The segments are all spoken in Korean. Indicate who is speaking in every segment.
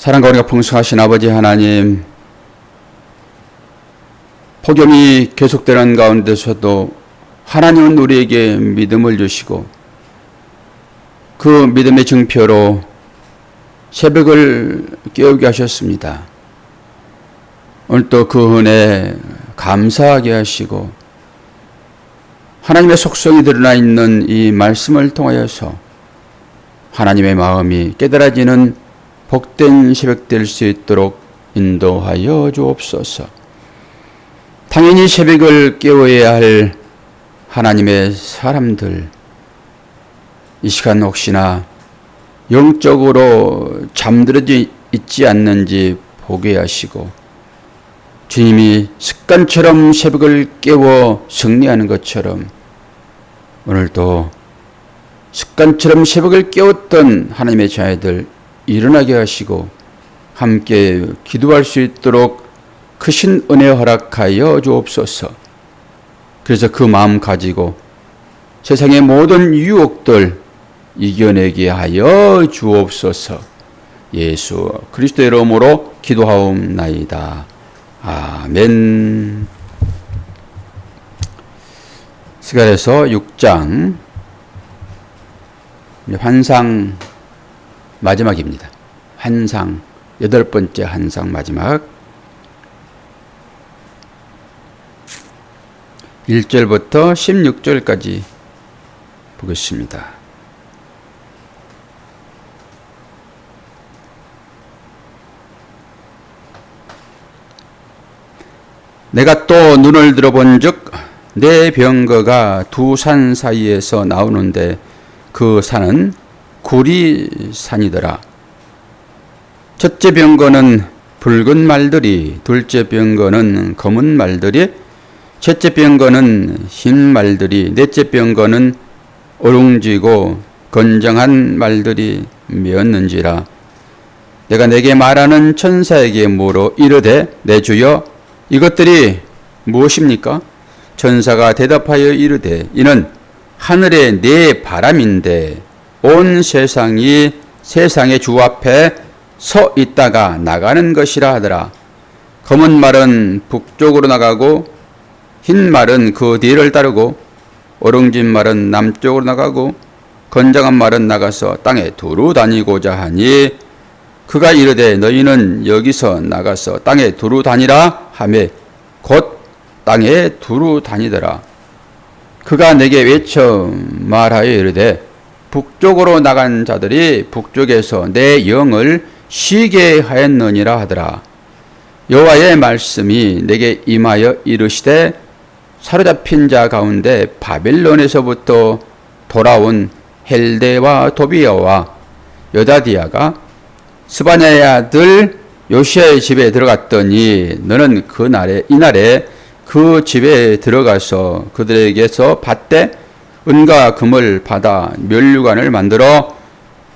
Speaker 1: 사랑과 우리가 풍성하신 아버지 하나님, 폭염이 계속되는 가운데서도 하나님은 우리에게 믿음을 주시고 그 믿음의 증표로 새벽을 깨우게 하셨습니다. 오늘 또그 은혜 감사하게 하시고 하나님의 속성이 드러나 있는 이 말씀을 통하여서 하나님의 마음이 깨달아지는 복된 새벽 될 수 있도록 인도하여 주옵소서. 당연히 새벽을 깨워야 할 하나님의 사람들, 이 시간 혹시나 영적으로 잠들어지 있지 않는지 보게 하시고, 주님이 습관처럼 새벽을 깨워 승리하는 것처럼 오늘도 습관처럼 새벽을 깨웠던 하나님의 자녀들 일어나게 하시고 함께 기도할 수 있도록 크신 은혜 허락하여 주옵소서. 그래서 그 마음 가지고 세상의 모든 유혹들 이겨내게 하여 주옵소서. 예수 그리스도의 이름으로 기도하옵나이다. 아멘. 스가랴서 6장 환상 마지막입니다. 환상 여덟 번째 환상 마지막 1절부터 16절까지 보겠습니다. 내가 또 눈을 들어본 즉 내 병거가 두 산 사이에서 나오는데 그 산은 구리산이더라. 첫째 병거는 붉은 말들이, 둘째 병거는 검은 말들이, 셋째 병거는 흰 말들이, 넷째 병거는 오룽지고 건정한 말들이 메었는지라. 내가 내게 말하는 천사에게 물어 이르되 내 주여 이것들이 무엇입니까? 천사가 대답하여 이르되 이는 하늘의 네 바람인데 온 세상이 세상의 주 앞에 서 있다가 나가는 것이라 하더라. 검은 말은 북쪽으로 나가고 흰 말은 그 뒤를 따르고 오롱진 말은 남쪽으로 나가고 건장한 말은 나가서 땅에 두루 다니고자 하니 그가 이르되 너희는 여기서 나가서 땅에 두루 다니라 하며 곧 땅에 두루 다니더라. 그가 내게 외쳐 말하여 이르되 북쪽으로 나간 자들이 북쪽에서 내 영을 쉬게 하였느니라 하더라. 여호와의 말씀이 내게 임하여 이르시되 사로잡힌 자 가운데 바벨론에서부터 돌아온 헬데와 도비아와 여다디아가 스바냐의 아들 요시아의 집에 들어갔더니 너는 그 날에 이날에 그 집에 들어가서 그들에게서 밭대 은과 금을 받아 멸류관을 만들어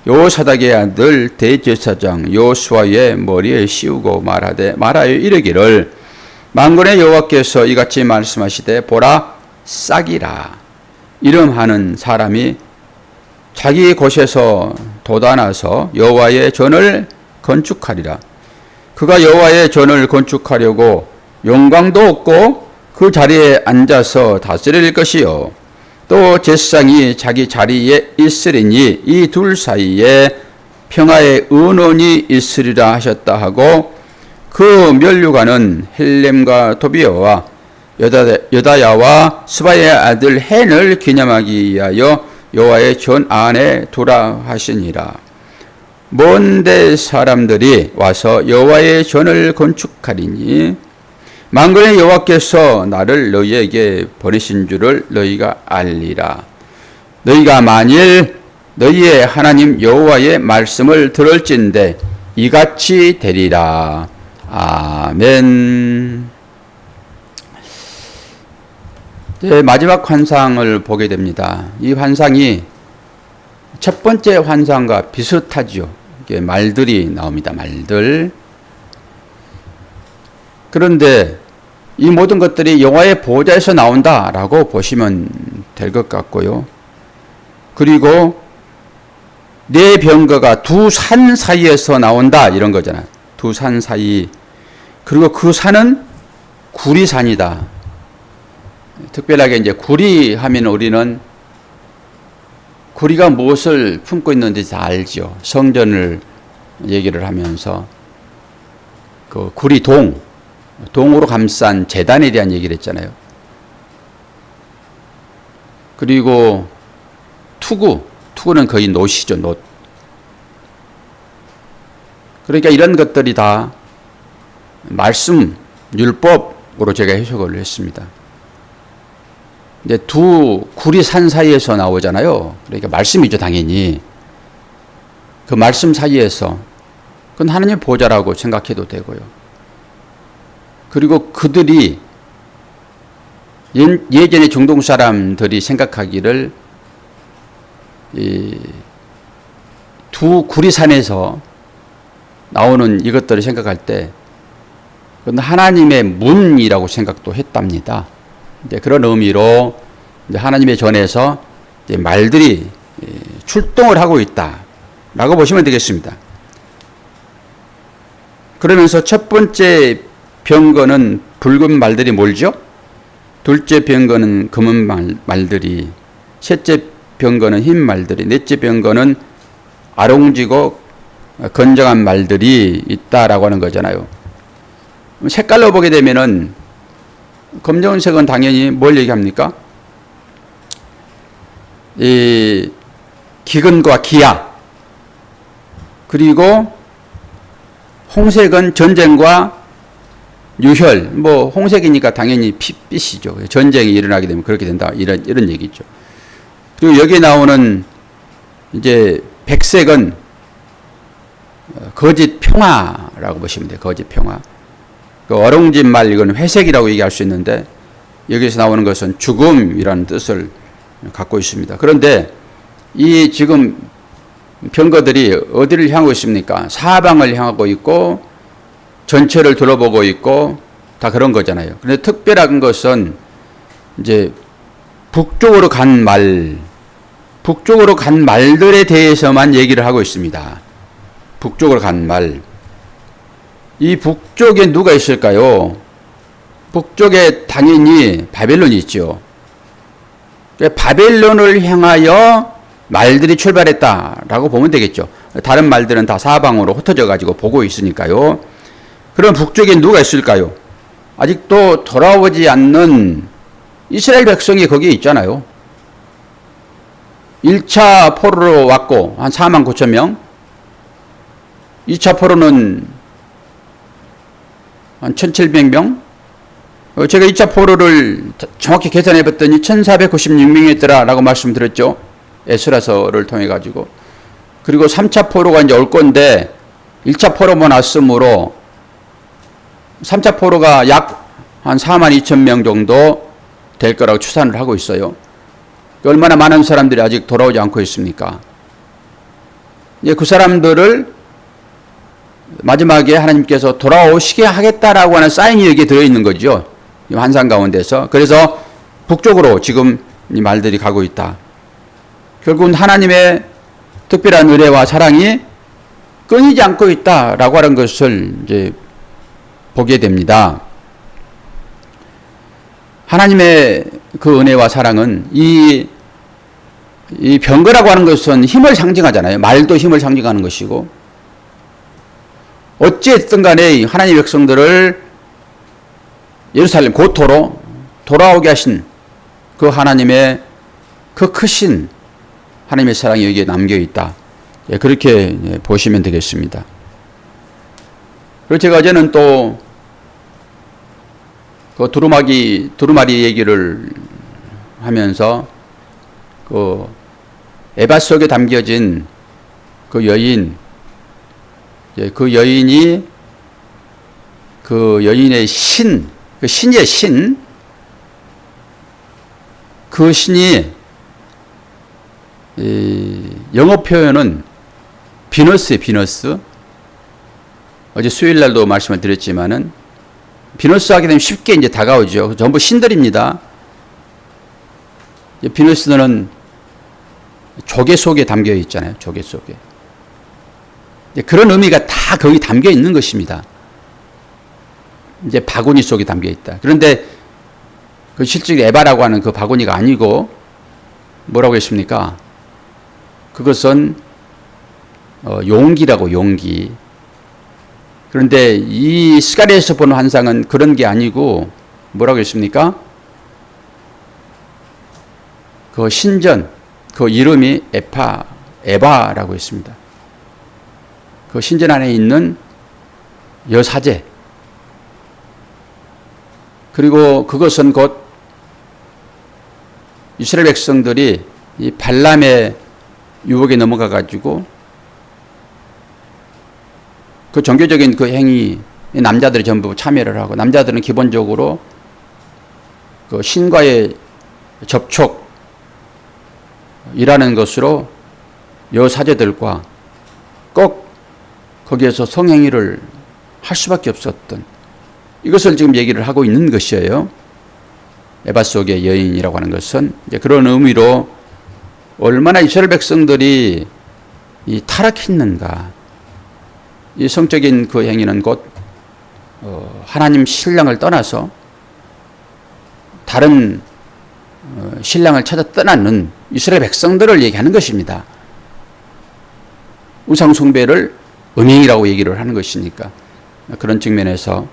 Speaker 1: 요사닥의 아들 대제사장 요수아의 머리에 씌우고 말하되 말하여 이르기를 만군의 여호와께서 이같이 말씀하시되 보라 싹이라. 이름하는 사람이 자기 곳에서 돋아나서 여호와의 전을 건축하리라. 그가 여호와의 전을 건축하려고 영광도 없고 그 자리에 앉아서 다스릴 것이요 또 제사장이 자기 자리에 있으리니 이 둘 사이에 평화의 은원이 있으리라 하셨다 하고 그 멸류관은 헬렘과 도비아와 여다, 여다 야와 스바의 아들 헨을 기념하기 위하여 여호와의 전 안에 두라 하시니라. 먼데 사람들이 와서 여호와의 전을 건축하리니 만군의 여호와께서 나를 너희에게 보내신 줄을 너희가 알리라. 너희가 만일 너희의 하나님 여호와의 말씀을 들을진대 이같이 되리라. 아멘. 네, 마지막 환상을 보게 됩니다. 이 환상이 첫 번째 환상과 비슷하죠. 말들이 나옵니다. 말들. 그런데 이 모든 것들이 영화의 보좌에서 나온다라고 보시면 될 것 같고요. 그리고 내 병거가 두 산 사이에서 나온다 이런 거잖아요. 두산 사이. 그리고 그 산은 구리산이다. 특별하게 이제 구리 하면 우리는 구리가 무엇을 품고 있는지 다 알죠. 성전을 얘기를 하면서 그 구리동 동으로 감싼 재단에 대한 얘기를 했잖아요. 그리고 투구 투구는 거의 노시죠, 노. 그러니까 이런 것들이 다 말씀, 율법으로 제가 해석을 했습니다. 이제 두 구리 산 사이에서 나오잖아요. 그러니까 말씀이죠, 당연히. 그 말씀 사이에서 그건 하나님의 보좌라고 생각해도 되고요. 그리고 그들이 예전에 중동 사람들이 생각하기를 두 구리산에서 나오는 이것들을 생각할 때 그건 하나님의 문이라고 생각도 했답니다. 이제 그런 의미로 이제 하나님의 전에서 이제 말들이 출동을 하고 있다라고 보시면 되겠습니다. 그러면서 첫 번째 병거는 붉은 말들이 몰죠. 둘째 병거는 검은 말, 말들이, 셋째 병거는 흰 말들이, 넷째 병거는 아롱지고 건정한 말들이 있다라고 하는 거잖아요. 색깔로 보게 되면은 검정색은 당연히 뭘 얘기합니까? 이 기근과 기아 그리고 홍색은 전쟁과 유혈 뭐 홍색이니까 당연히 핏빛이죠. 전쟁이 일어나게 되면 그렇게 된다 이런 이런 얘기죠. 그리고 여기 나오는 이제 백색은 거짓 평화라고 보시면 돼요. 거짓 평화. 그 어롱진 말 이건 회색이라고 얘기할 수 있는데 여기서 나오는 것은 죽음이라는 뜻을 갖고 있습니다. 그런데 이 지금 병거들이 어디를 향하고 있습니까? 사방을 향하고 있고 전체를 둘러보고 있고 다 그런 거잖아요. 그런데 특별한 것은 이제 북쪽으로 간 말, 북쪽으로 간 말들에 대해서만 얘기를 하고 있습니다. 북쪽으로 간 말. 이 북쪽에 누가 있을까요? 북쪽에 당연히 바벨론이 있죠. 그러니까 바벨론을 향하여 말들이 출발했다라고 보면 되겠죠. 다른 말들은 다 사방으로 흩어져 가지고 보고 있으니까요. 그럼 북쪽에 누가 있을까요? 아직도 돌아오지 않는 이스라엘 백성이 거기에 있잖아요. 1차 포로로 왔고 한 4만 9천 명. 2차 포로는 한 1,700명. 어, 제가 2차 포로를 정확히 계산해 봤더니 1,496명이었더라라고 말씀드렸죠. 에스라서를 통해 가지고. 그리고 3차 포로가 이제 올 건데 1차 포로만 왔으므로 3차 포로가 약 한 4만 2천 명 정도 될 거라고 추산을 하고 있어요. 얼마나 많은 사람들이 아직 돌아오지 않고 있습니까? 이제 그 사람들을 마지막에 하나님께서 돌아오시게 하겠다라고 하는 사인이 여기에 들어있는 거죠. 환상 가운데서. 그래서 북쪽으로 지금 이 말들이 가고 있다. 결국은 하나님의 특별한 은혜와 사랑이 끊이지 않고 있다라고 하는 것을 이제 보게 됩니다. 하나님의 그 은혜와 사랑은 이, 이 병거라고 하는 것은 힘을 상징하잖아요. 말도 힘을 상징하는 것이고, 어찌했든 간에 하나님의 백성들을 예루살렘 고토로 돌아오게 하신 그 하나님의 그 크신 하나님의 사랑이 여기에 남겨 있다. 예, 그렇게 보시면 되겠습니다. 그리고 제가 어제는 또 그 두루마기 두루마리 얘기를 하면서 그 에바 속에 담겨진 그 여인 그 여인이 그 여인의 신, 그 신의 신, 그 신이 영어 표현은 비너스에 비너스. 어제 수요일 날도 말씀을 드렸지만은 비너스 하게 되면 쉽게 이제 다가오죠. 전부 신들입니다. 비너스는 조개 속에 담겨 있잖아요. 조개 속에. 그런 의미가 다 거기 담겨 있는 것입니다. 이제 바구니 속에 담겨 있다. 그런데 그 실제 에바라고 하는 그 바구니가 아니고 뭐라고 했습니까? 그것은 어, 용기라고 용기. 그런데 이 스가리에서 보는 환상은 그런 게 아니고 뭐라고 했습니까? 그 신전 그 이름이 에파 에바라고 했습니다. 그 신전 안에 있는 여사제 그리고 그것은 곧 이스라엘 백성들이 이 발람의 유혹에 넘어가 가지고 그 종교적인 그 행위 남자들이 전부 참여를 하고 남자들은 기본적으로 그 신과의 접촉이라는 것으로 여사제들과 꼭 거기에서 성행위를 할 수밖에 없었던 이것을 지금 얘기를 하고 있는 것이에요. 에바 속의 여인이라고 하는 것은 그런 의미로 얼마나 이스라엘 백성들이 이 타락했는가. 이 성적인 그 행위는 곧 어, 하나님 신랑을 떠나서 다른 어, 신랑을 찾아 떠나는 이스라엘 백성들을 얘기하는 것입니다. 우상 숭배를 음행이라고 얘기를 하는 것이니까 그런 측면에서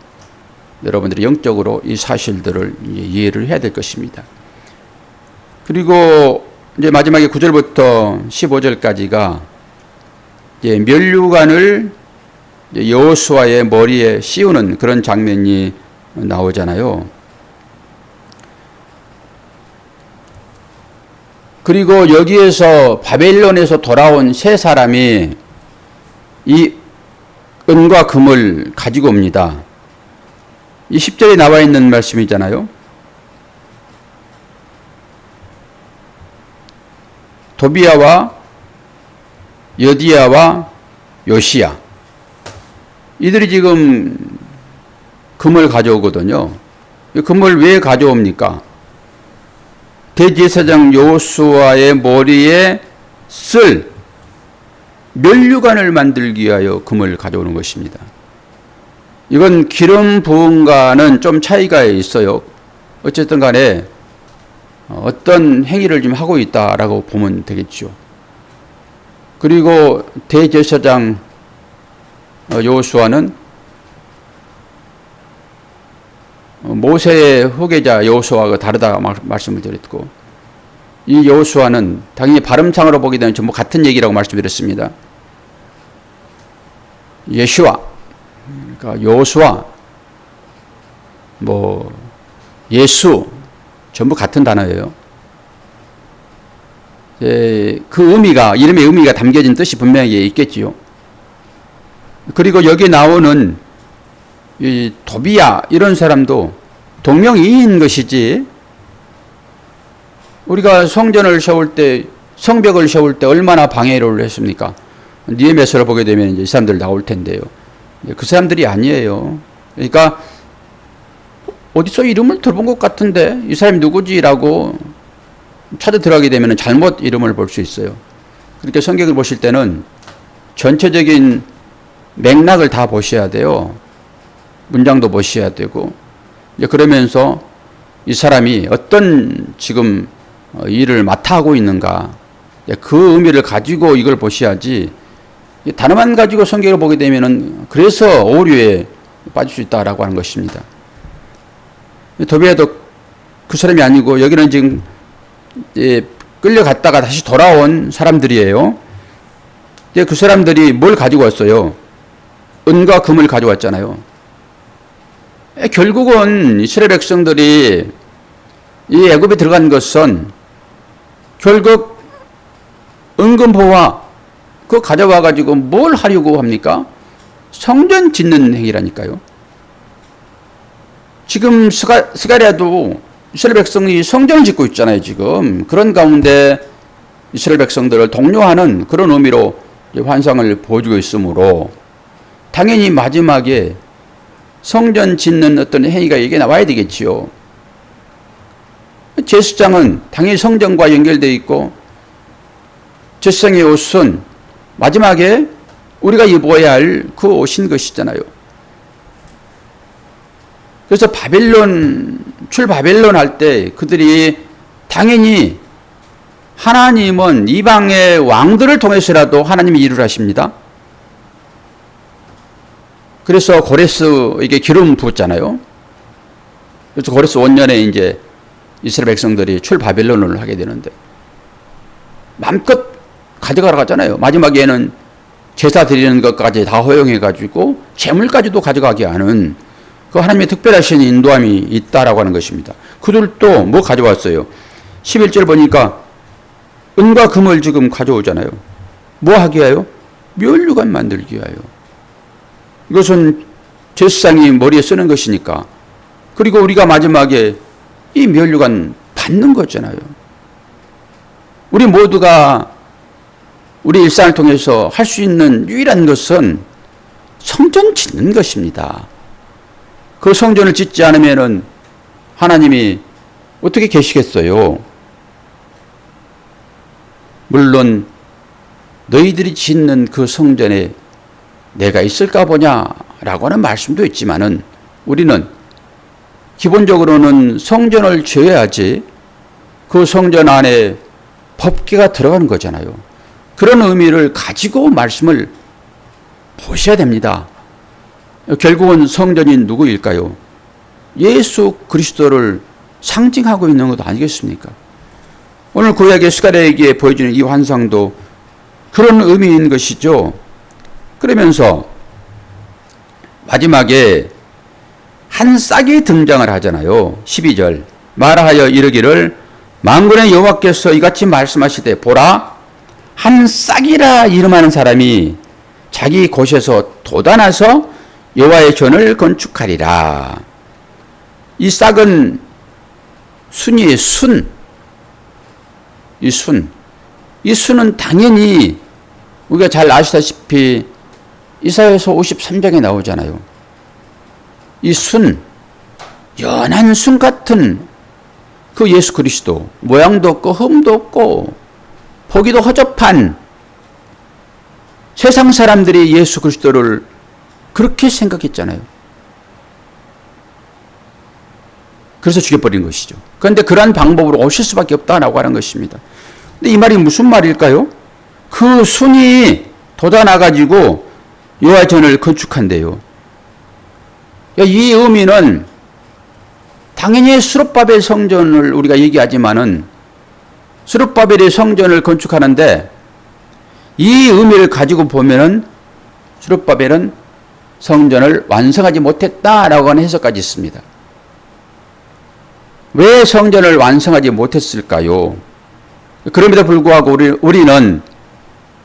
Speaker 1: 여러분들이 영적으로 이 사실들을 이해를 해야 될 것입니다. 그리고 이제 마지막에 9절부터 15절까지가 이제 멸류관을 여호수아의 머리에 씌우는 그런 장면이 나오잖아요. 그리고 여기에서 바벨론에서 돌아온 세 사람이 이 은과 금을 가지고 옵니다. 이 10절에 나와 있는 말씀이잖아요. 도비아와 여디야와 요시야. 이들이 지금 금을 가져오거든요. 금을 왜 가져옵니까? 대제사장 요수아의 머리에 쓸 멸류관을 만들기 위하여 금을 가져오는 것입니다. 이건 기름 부음과는 좀 차이가 있어요. 어쨌든 간에 어떤 행위를 좀 하고 있다라고 보면 되겠죠. 그리고 대제사장 여호수아는 모세의 후계자 여호수아가 다르다 말씀을 드렸고 이 여호수아는 당연히 발음상으로 보게 되면 전부 같은 얘기라고 말씀드렸습니다. 예슈아 그러니까 여호수아 뭐 예수 전부 같은 단어예요. 예, 그 의미가 이름의 의미가 담겨진 뜻이 분명히 있겠지요. 그리고 여기 나오는 이 도비야 이런 사람도 동명이인 것이지 우리가 성전을 세울 때 성벽을 세울 때 얼마나 방해를 했습니까? 니에메서를 보게 되면 이제 이 사람들 나올 텐데요. 그 사람들이 아니에요. 그러니까 어디서 이름을 들어본 것 같은데 이 사람이 누구지라고 찾아 들어가게 되면 잘못 이름을 볼 수 있어요. 그렇게 성경을 보실 때는 전체적인 맥락을 다 보셔야 돼요. 문장도 보셔야 되고 그러면서 이 사람이 어떤 지금 일을 맡아 하고 있는가 그 의미를 가지고 이걸 보셔야지 단어만 가지고 성경을 보게 되면은 그래서 오류에 빠질 수 있다라고 하는 것입니다. 도비아도 그 사람이 아니고 여기는 지금 끌려갔다가 다시 돌아온 사람들이에요. 그 사람들이 뭘 가지고 왔어요? 은과 금을 가져왔잖아요. 결국은 이스라엘 백성들이 이 애굽에 들어간 것은 결국 은금보화 그 가져와 가지고 뭘 하려고 합니까? 성전 짓는 행위라니까요. 지금 스가, 스가리아도 이스라엘 백성이 성전을 짓고 있잖아요, 지금. 그런 가운데 이스라엘 백성들을 독려하는 그런 의미로 환상을 보여주고 있으므로 당연히 마지막에 성전 짓는 어떤 행위가 이게 나와야 되겠지요. 제수장은 당연히 성전과 연결되어 있고 제사장의 옷은 마지막에 우리가 입어야 할 그 옷인 것이잖아요. 그래서 바벨론 출 바벨론 할 때 그들이 당연히 하나님은 이방의 왕들을 통해서라도 하나님이 일을 하십니다. 그래서 고레스에게 기름 부었잖아요. 그래서 고레스 원년에 이제 이스라엘 백성들이 출 바벨론을 하게 되는데 마음껏 가져가라 하잖아요. 마지막에는 제사 드리는 것까지 다 허용해 가지고 재물까지도 가져가게 하는 그 하나님의 특별하신 인도함이 있다라고 하는 것입니다. 그들도 뭐 가져왔어요? 11절 보니까 은과 금을 지금 가져오잖아요. 뭐 하기 위하여? 멸류관 만들기 위하여. 이것은 제사장이 머리에 쓰는 것이니까. 그리고 우리가 마지막에 이 멸류관 받는 거잖아요. 우리 모두가 우리 일상을 통해서 할 수 있는 유일한 것은 성전 짓는 것입니다. 그 성전을 짓지 않으면은 하나님이 어떻게 계시겠어요? 물론 너희들이 짓는 그 성전에 내가 있을까 보냐라고 하는 말씀도 있지만은 우리는 기본적으로는 성전을 지어야지 그 성전 안에 법계가 들어가는 거잖아요. 그런 의미를 가지고 말씀을 보셔야 됩니다. 결국은 성전이 누구일까요? 예수 그리스도를 상징하고 있는 것도 아니겠습니까? 오늘 구약의 스가랴에게 보여주는 이 환상도 그런 의미인 것이죠. 그러면서 마지막에 한 싹이 등장을 하잖아요. 12절. 말하여 이르기를 만군의 여호와께서 이같이 말씀하시되 보라 한 싹이라 이름하는 사람이 자기 곳에서 돋아나서 여호와의 전을 건축하리라. 이 싹은 순이의 순. 이 순. 이 순은 당연히 우리가 잘 아시다시피 이사야서 53장에 나오잖아요. 이 순, 연한 순 같은 그 예수 그리스도, 모양도 없고 흠도 없고 보기도 허접한 세상 사람들이 예수 그리스도를 그렇게 생각했잖아요. 그래서 죽여버린 것이죠. 그런데 그러한 방법으로 오실 수밖에 없다라고 하는 것입니다. 근데 이 말이 무슨 말일까요? 그 순이 돋아나가지고 요하전을 건축한대요. 이 의미는 당연히 수르바벨 성전을 우리가 얘기하지만은 수르바벨의 성전을 건축하는데 이 의미를 가지고 보면은 수르바벨은 성전을 완성하지 못했다라고 하는 해석까지 있습니다. 왜 성전을 완성하지 못했을까요? 그럼에도 불구하고 우리, 우리는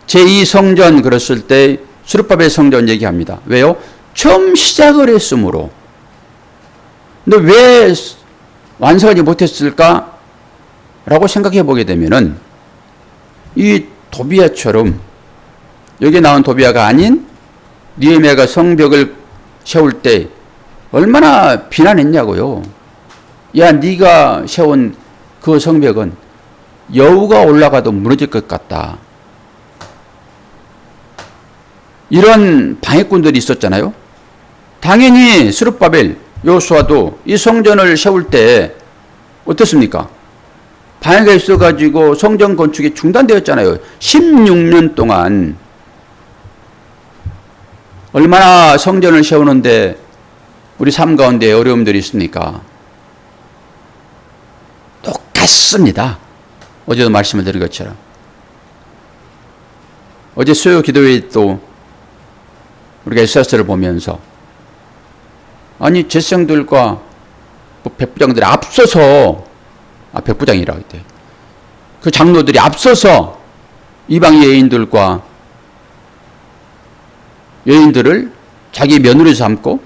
Speaker 1: 제2성전 그랬을 때 수르바벨 성전 얘기합니다. 왜요? 처음 시작을 했으므로. 근데 왜 완성하지 못했을까? 라고 생각해 보게 되면은 이 도비아처럼 여기 나온 도비아가 아닌 니에미아가 성벽을 세울 때 얼마나 비난했냐고요. 야, 네가 세운 그 성벽은 여우가 올라가도 무너질 것 같다. 이런 방해꾼들이 있었잖아요. 당연히 스룹바벨 요수아도 이 성전을 세울 때 어떻습니까? 방해가 있어가지고 성전 건축이 중단되었잖아요. 16년 동안 얼마나 성전을 세우는데 우리 삶 가운데 어려움들이 있습니까? 똑같습니다. 어제도 말씀을 드린 것처럼. 어제 수요 기도회 또 우리가 에스라스를 보면서 아니 제성들과 뭐 백부장들이 앞서서 아 백부장이라고 했대. 그 장로들이 앞서서 이방 여인들과 여인들을 자기 며느리 삼고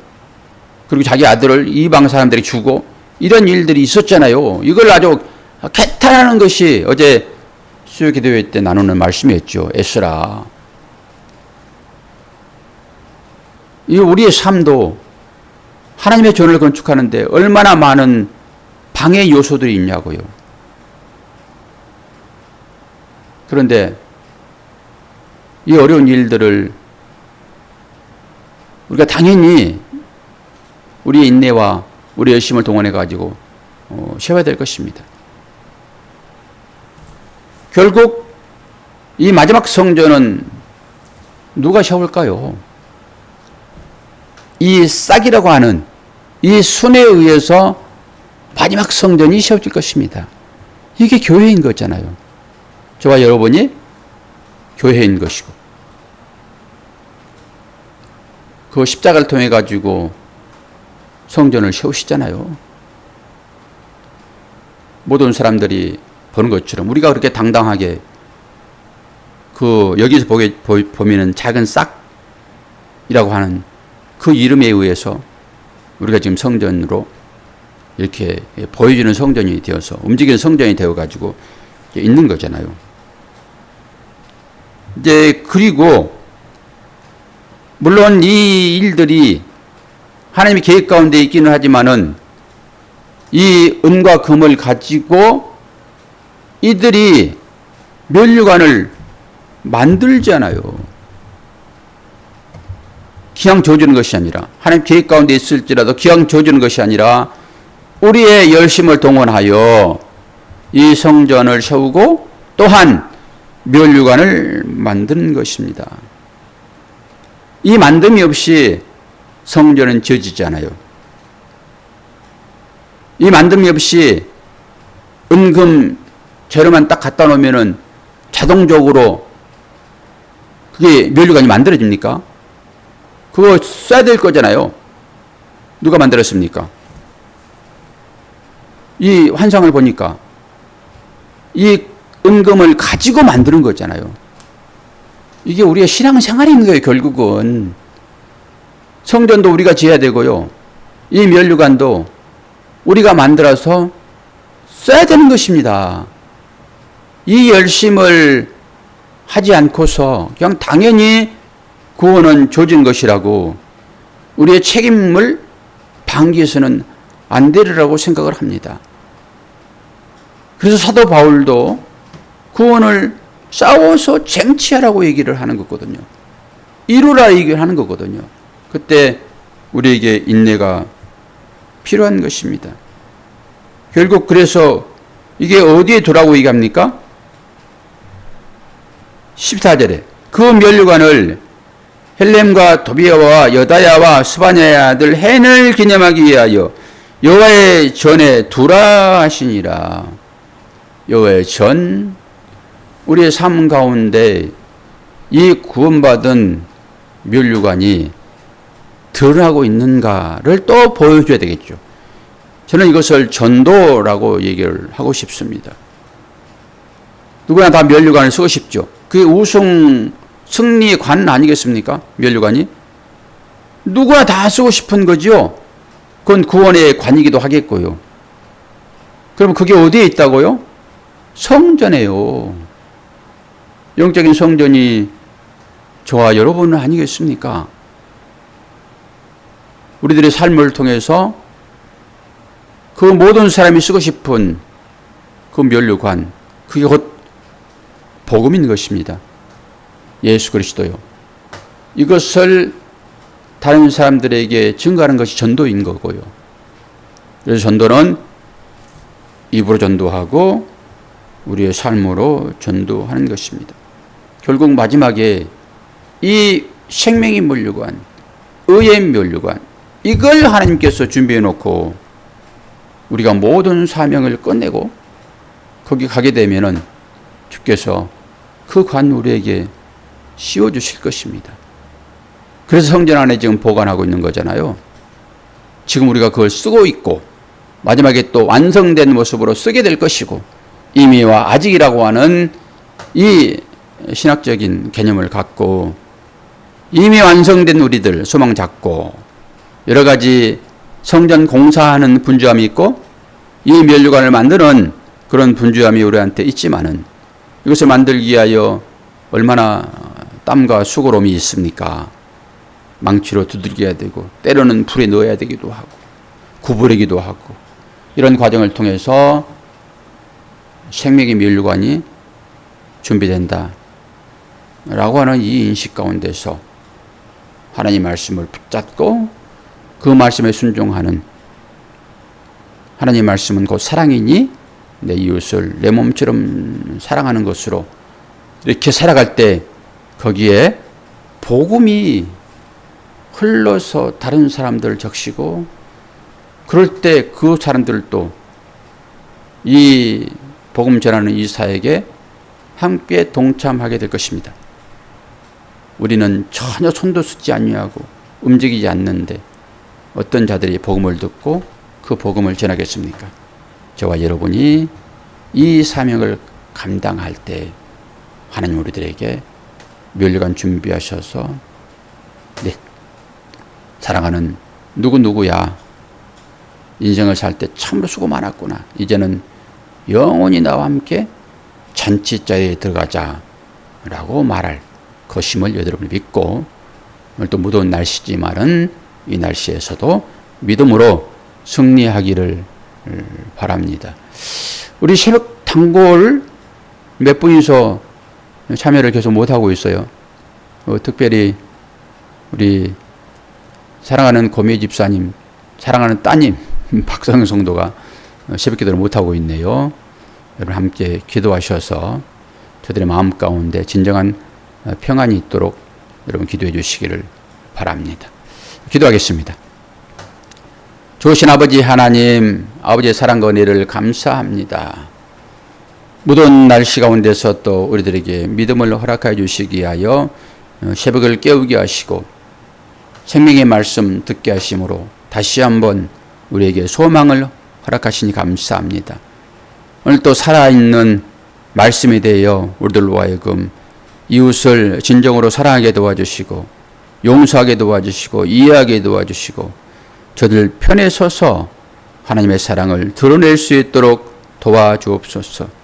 Speaker 1: 그리고 자기 아들을 이방 사람들이 주고 이런 일들이 있었잖아요. 이걸 아주 개탄하는 것이 어제 수요 기도회 때 나누는 말씀이었죠. 에스라. 이 우리의 삶도 하나님의 전을 건축하는데 얼마나 많은 방해 요소들이 있냐고요. 그런데 이 어려운 일들을 우리가 당연히 우리의 인내와 우리의 열심을 동원해 가지고 어, 세워야 될 것입니다. 결국 이 마지막 성전은 누가 세울까요? 이 싹이라고 하는 이 순에 의해서 마지막 성전이 세워질 것입니다. 이게 교회인 거잖아요. 저와 여러분이 교회인 것이고 그 십자가를 통해 가지고 성전을 세우시잖아요. 모든 사람들이 보는 것처럼 우리가 그렇게 당당하게 그 여기서 보게 보면은 작은 싹이라고 하는 그 이름에 의해서 우리가 지금 성전으로 이렇게 보여주는 성전이 되어서 움직이는 성전이 되어 가지고 있는 거잖아요. 이제 그리고 물론 이 일들이 하나님의 계획 가운데 있기는 하지만은 이 은과 금을 가지고 이들이 멸류관을 만들잖아요. 기왕 줘주는 것이 아니라 하나님 계획 가운데 있을지라도 기왕 줘주는 것이 아니라 우리의 열심을 동원하여 이 성전을 세우고 또한 멸류관을 만드는 것입니다. 이 만듦이 없이 성전은 지어지지 않아요. 이 만듦이 없이 은금 재료만 딱 갖다 놓으면은 자동적으로 그게 멸류관이 만들어집니까? 그거 써야 될 거잖아요. 누가 만들었습니까? 이 환상을 보니까 이 은금을 가지고 만드는 거잖아요. 이게 우리의 신앙생활이 있는 거예요, 결국은. 성전도 우리가 지어야 되고요. 이 면류관도 우리가 만들어서 써야 되는 것입니다. 이 열심을 하지 않고서 그냥 당연히 구원은 조진 것이라고 우리의 책임을 방기해서는 안 되리라고 생각을 합니다. 그래서 사도 바울도 구원을 싸워서 쟁취하라고 얘기를 하는 거거든요. 이루라 얘기를 하는 거거든요. 그때 우리에게 인내가 필요한 것입니다. 결국 그래서 이게 어디에 두라고 얘기합니까? 14절에 그 멸류관을 헬렘과 도비아와 여다야와 스바냐의 아들 헨을 기념하기 위하여 여호와의 전에 두라 하시니라. 여호와의 전 우리의 삶 가운데 이 구원받은 멸류관이 드러나고 있는가를 또 보여줘야 되겠죠. 저는 이것을 전도라고 얘기를 하고 싶습니다. 누구나 다 멸류관을 쓰고 싶죠. 그게 우승 승리의 관 아니겠습니까? 멸류관이. 누구나 다 쓰고 싶은 거죠. 그건 구원의 관이기도 하겠고요. 그럼 그게 어디에 있다고요? 성전에요. 영적인 성전이 저와 여러분은 아니겠습니까? 우리들의 삶을 통해서 그 모든 사람이 쓰고 싶은 그 면류관, 그게 곧 복음인 것입니다. 예수 그리스도요. 이것을 다른 사람들에게 증가하는 것이 전도인 거고요. 그래서 전도는 입으로 전도하고 우리의 삶으로 전도하는 것입니다. 결국 마지막에 이 생명의 면류관, 의의 면류관, 이걸 하나님께서 준비해 놓고 우리가 모든 사명을 끝내고 거기 가게 되면은 주께서 그 관 우리에게 씌워 주실 것입니다. 그래서 성전 안에 지금 보관하고 있는 거잖아요. 지금 우리가 그걸 쓰고 있고 마지막에 또 완성된 모습으로 쓰게 될 것이고 이미와 아직이라고 하는 이 신학적인 개념을 갖고 이미 완성된 우리들 소망 잡고 여러 가지 성전 공사하는 분주함이 있고 이 면류관을 만드는 그런 분주함이 우리한테 있지만은 이것을 만들기 위하여 얼마나 땀과 수고로움이 있습니까? 망치로 두들겨야 되고 때로는 불에 넣어야 되기도 하고 구부리기도 하고 이런 과정을 통해서 생명의 면류관이 준비된다. 라고 하는 이 인식 가운데서 하나님 말씀을 붙잡고 그 말씀에 순종하는 하나님 말씀은 곧 사랑이니 내 이웃을 내 몸처럼 사랑하는 것으로 이렇게 살아갈 때 거기에 복음이 흘러서 다른 사람들을 적시고 그럴 때 그 사람들도 이 복음 전하는 이사에게 함께 동참하게 될 것입니다. 우리는 전혀 손도 쓰지 아니하고 움직이지 않는데 어떤 자들이 복음을 듣고 그 복음을 전하겠습니까? 저와 여러분이 이 사명을 감당할 때 하나님 우리들에게 멸류관 준비하셔서 네. 사랑하는 누구 누구야. 인생을 살 때 참으로 수고 많았구나. 이제는 영원히 나와 함께 잔치자리에 들어가자 라고 말할 것임을 여러분이 믿고 오늘 또 무더운 날씨지만은 이 날씨에서도 믿음으로 승리하기를 바랍니다. 우리 새벽 단골 몇 분이서 참여를 계속 못하고 있어요. 어, 특별히 우리 사랑하는 고미 집사님, 사랑하는 따님 박성영 성도가 새벽 기도를 못하고 있네요. 여러분 함께 기도하셔서 저들의 마음 가운데 진정한 평안이 있도록 여러분 기도해 주시기를 바랍니다. 기도하겠습니다. 좋으신 아버지 하나님, 아버지의 사랑과 은혜를 감사합니다. 무더운 날씨 가운데서 또 우리들에게 믿음을 허락하여 주시기 위하여 새벽을 깨우게 하시고 생명의 말씀 듣게 하심으로 다시 한번 우리에게 소망을 허락하시니 감사합니다. 오늘 또 살아있는 말씀에 대하여 우리들로 하여금 이웃을 진정으로 사랑하게 도와주시고 용서하게 도와주시고 이해하게 도와주시고 저들 편에 서서 하나님의 사랑을 드러낼 수 있도록 도와주옵소서.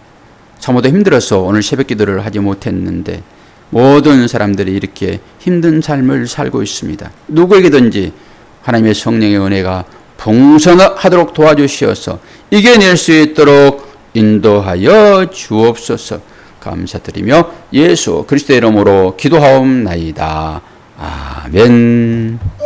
Speaker 1: 사모도 힘들어서 오늘 새벽 기도를 하지 못했는데 모든 사람들이 이렇게 힘든 삶을 살고 있습니다. 누구에게든지 하나님의 성령의 은혜가 풍성하도록 도와주시어서 이겨낼 수 있도록 인도하여 주옵소서 감사드리며 예수 그리스도의 이름으로 기도하옵나이다. 아멘.